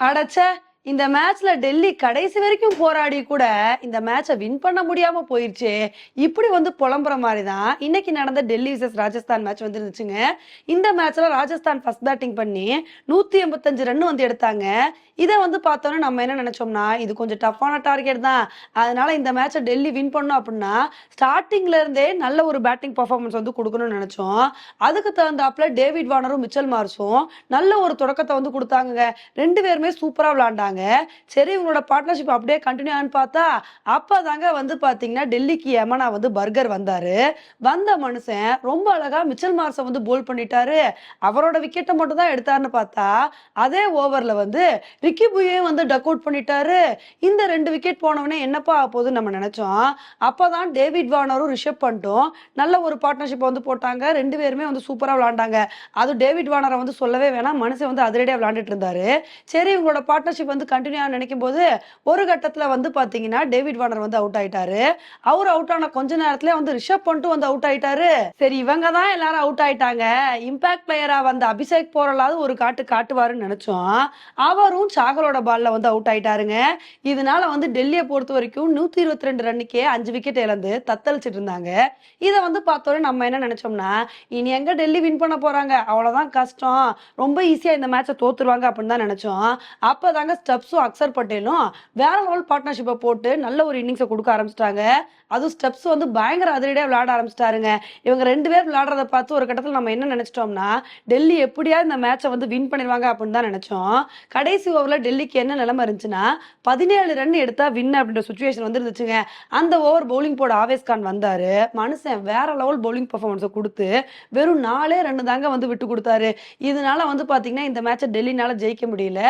அடச்சே இந்த மேட்ச்ல டெல்லி கடைசி வரைக்கும் போராடி கூட இந்த மேட்சை வின் பண்ண முடியாம போயிருச்சு. இப்படி வந்து புலம்புற மாதிரி தான் இன்னைக்கு நடந்த டெல்லி விசஸ் ராஜஸ்தான் மேட்ச் வந்து இருந்துச்சுங்க இந்த மேட்ச்ல ராஜஸ்தான் ஃபர்ஸ்ட் பேட்டிங் பண்ணி நூத்தி எண்பத்தஞ்சு ரன் வந்து எடுத்தாங்க. இதை வந்து பார்த்தோன்னா நம்ம என்ன நினைச்சோம்னா இது கொஞ்சம் டஃப்பான டார்கெட் தான். அதனால இந்த மேட்சை டெல்லி வின் பண்ணோம் அப்படின்னா ஸ்டார்டிங்ல இருந்தே நல்ல ஒரு பேட்டிங் பர்ஃபார்மன்ஸ் வந்து கொடுக்கணும்னு நினைச்சோம். அதுக்கு தகுந்தாப்புல டேவிட் வானரும் மிச்சல் மார்ஸும் நல்ல ஒரு தொடக்கத்தை வந்து கொடுத்தாங்க ரெண்டு பேருமே சூப்பரா விளையாண்டாங்க சரி இவங்களோட பார்ட்னர்ஷிப் அப்படியே கண்டினியூ ஆன்னு பார்த்தா அப்போ தாங்க வந்து பார்த்தீங்கன்னா டெல்லிக்கு யமனா வந்து பர்கர் வந்தார். வந்த மனுஷன் ரொம்ப அழகா மிச்சல் மார்ஸை வந்து போல் பண்ணிட்டாரு. அவரோட விக்கெட்டை மட்டும் தான் எடுத்தாருன்னு பார்த்தா அதே ஓவரில் வந்து ரிக்கி புயையும் வந்து டக் அவுட் பண்ணிட்டாரு. இந்த ரெண்டு விக்கெட் போனவனே என்னப்பா ஆக போகுதுன்னு நம்ம நினச்சோம். அப்போ தான் டேவிட் வார்னரும் ரிஷப் பண்ணிட்டும் நல்ல ஒரு பார்ட்னர்ஷிப் வந்து போட்டாங்க. ரெண்டு பேருமே வந்து சூப்பராக விளாண்டாங்க அது டேவிட் வார்னரை வந்து சொல்லவே வேணாம். மனுஷன் வந்து அதிரடியாக விளாண்டுட்டு இருந்தாரு. சரி இவங்களோட பார்ட்னர்ஷிப் வந்து கண்டினியூ நினைக்கும் போது ஒரு கட்டத்துல வந்து பாத்தீங்கன்னா டேவிட் வார்னர் வந்து அவுட் ஆயிட்டாரு. அவர் அவுட் ஆன கொஞ்ச நேரத்துல வந்து ரிஷப் பண்ணிட்டு வந்து அவுட் ஆயிட்டாரு. சரி இவங்க தான் எல்லாரும் அவுட் ஆயிட்டாங்க. இம்பாக்ட் பிளேயரா வந்த அபிஷேக் போரலாவது ஒரு காட்டு காட்டுவாருன்னு நினைச்சோம். அவரும் சாகலோட பால்ல வந்து அவுட் ஆயிட்டாருங்க. இதனால வந்து டெல்லியை பொறுத்த வரைக்கும் நூத்தி இருபத்தி ரெண்டு ரன்னுக்கே அஞ்சு விக்கெட் இழந்து தத்தளிச்சிட்டு இருந்தாங்க. இதை வந்து பார்த்தோன்னே நம்ம என்ன நினைச்சோம்னா இனி எங்க டெல்லி வின் பண்ண போறாங்க? அவ்வளவுதான் கஷ்டம். ரொம்ப ஈஸியா இந்த மேட்சை தோத்துருவாங்க அப்படின்னு தான் நினைச்சோம். அப்பதாங்க ஸ்டெப்ஸும் அக்சர் பட்டேலும் வேற லெவல் பார்ட்னர்ஷிப்பை போட்டு நல்ல ஒரு இன்னிங்ஸை கொடுக்க ஆரம்பிச்சிட்டாங்க. அதுவும் ஸ்டெப்ஸ் வந்து பயங்கர அதிரடியாக விளையாட ஆரம்பிச்சிட்டாருங்க. இவங்க ரெண்டு பேர் விளையாடுறத பார்த்து ஒரு கட்டத்தில் நம்ம என்ன நினைச்சிட்டோம்னா டெல்லி எப்படியாவது இந்த மேட்சை வந்து வின் பண்ணிடுவாங்க அப்படின்னு தான் நினைச்சோம். கடைசி ஓவரில் டெல்லிக்கு என்ன நிலைமை இருந்துச்சுன்னா பதினேழு ரன் எடுத்தா வின் அப்படின்ற சுச்சுவேஷன் வந்து இருந்துச்சுங்க அந்த ஓவர் பவுலிங் போட ஆவேஸ் கான் வந்தாரு. மனுஷன் வேற லெவல் பவுலிங் பர்ஃபார்மன்ஸை கொடுத்து வெறும் நாலே ரன் தாங்க வந்து விட்டு கொடுத்தாரு. இதனால வந்து பார்த்தீங்கன்னா இந்த மேட்சை டெல்லினால ஜெயிக்க முடியல.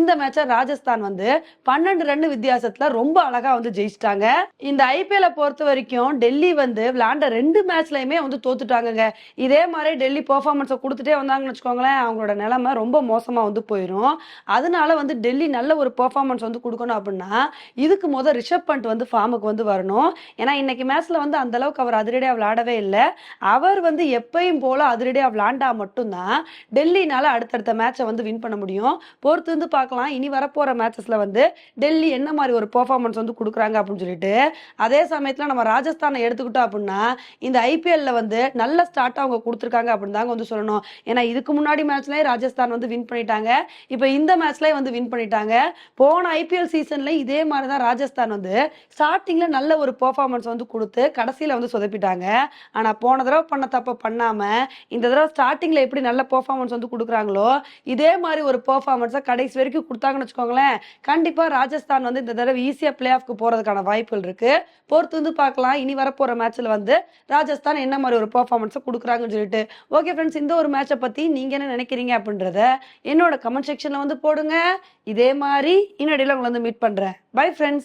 இந்த மேட்சை ராஜஸ்தான் வந்து பன்னெண்டு ரன் வித்தியாசத்துல ரொம்ப அழகா வந்து ஜெயிச்சிட்டாங்க. இந்த ஐபிஎல்ல பொறுத்த வரைக்கும் டெல்லி வந்து விளாண்ட ரெண்டு மேட்ச்லயுமே வந்து தோத்துட்டாங்கங்க. இதே மாதிரி டெல்லி பெர்ஃபார்மன்ஸை கொடுத்துட்டே வந்தாங்கன்னு வச்சுக்கோங்களேன் அவங்களோட நிலைமை ரொம்ப மோசமா வந்து போயிடும் அதனால வந்து டெல்லி நல்ல ஒரு பெர்ஃபார்மன்ஸ் வந்து கொடுக்கணும் அப்படின்னா இதுக்கு முத ரிஷப் பண்ட் வந்து ஃபார்முக்கு வந்து வரணும். ஏன்னா இன்னைக்கு மேட்ச்ல வந்து அந்த அளவுக்கு அவர் அதிரடியா விளையாடவே இல்லை. அவர் வந்து எப்பயும் போல அதிரடியா விளாண்டா மட்டும்தான் டெல்லினால அடுத்தடுத்த மேட்சை வந்து வின் பண்ண முடியும். பொறுத்து வந்து பார்க்கலாம். இனி வர வரப்போகிற மேட்சஸில் வந்து டெல்லி என்ன மாதிரி ஒரு பெர்ஃபார்மன்ஸ் வந்து கொடுக்குறாங்க அப்படின்னு சொல்லிட்டு அதே சமயத்தில் நம்ம ராஜஸ்தானை எடுத்துக்கிட்டோம் அப்படின்னா இந்த ஐபிஎல்ல வந்து நல்ல ஸ்டார்ட் அவங்க கொடுத்துருக்காங்க அப்படின்னு தாங்க வந்து சொல்லணும். ஏன்னா இதுக்கு முன்னாடி மேட்ச்லேயே ராஜஸ்தான் வந்து வின் பண்ணிட்டாங்க. இப்போ இந்த மேட்ச்லேயே வந்து வின் பண்ணிட்டாங்க. போன ஐபிஎல் சீசன்ல இதே மாதிரி தான் ராஜஸ்தான் வந்து ஸ்டார்டிங்கில் நல்ல ஒரு பெர்ஃபார்மன்ஸ் வந்து கொடுத்து கடைசியில் வந்து சொதப்பிட்டாங்க. ஆனால் போன தடவை பண்ண தப்பை பண்ணாமல் இந்த தடவை ஸ்டார்டிங்கில் எப்படி நல்ல பெர்ஃபார்மன்ஸ் வந்து கொடுக்குறாங்களோ இதே மாதிரி ஒரு பெர்ஃபார்மன்ஸை கடைசி வரைக்கும் கொடுத்தாங்கன்னு வச்சுக்கோங்க. வச்சுக்கோங்களேன். கண்டிப்பாக ராஜஸ்தான் வந்து இந்த தடவை ஈஸியா பிளே ஆஃப்க்கு போறதுக்கான வாய்ப்புகள் இருக்கு. பொறுத்து வந்து பார்க்கலாம். இனி வரப்போற மேட்ச்சில் வந்து ராஜஸ்தான் என்ன மாதிரி ஒரு பர்ஃபார்மன்ஸை கொடுக்குறாங்கன்னு சொல்லிட்டு. ஓகே ஃப்ரெண்ட்ஸ் இந்த ஒரு மேட்சை பத்தி நீங்க என்ன நினைக்கிறீங்க அப்படின்றத என்னோட கமெண்ட் செக்ஷன்ல வந்து போடுங்க. இதே மாதிரி இன்னடியில் உங்களை வந்து மீட் பண்றேன். Bye friends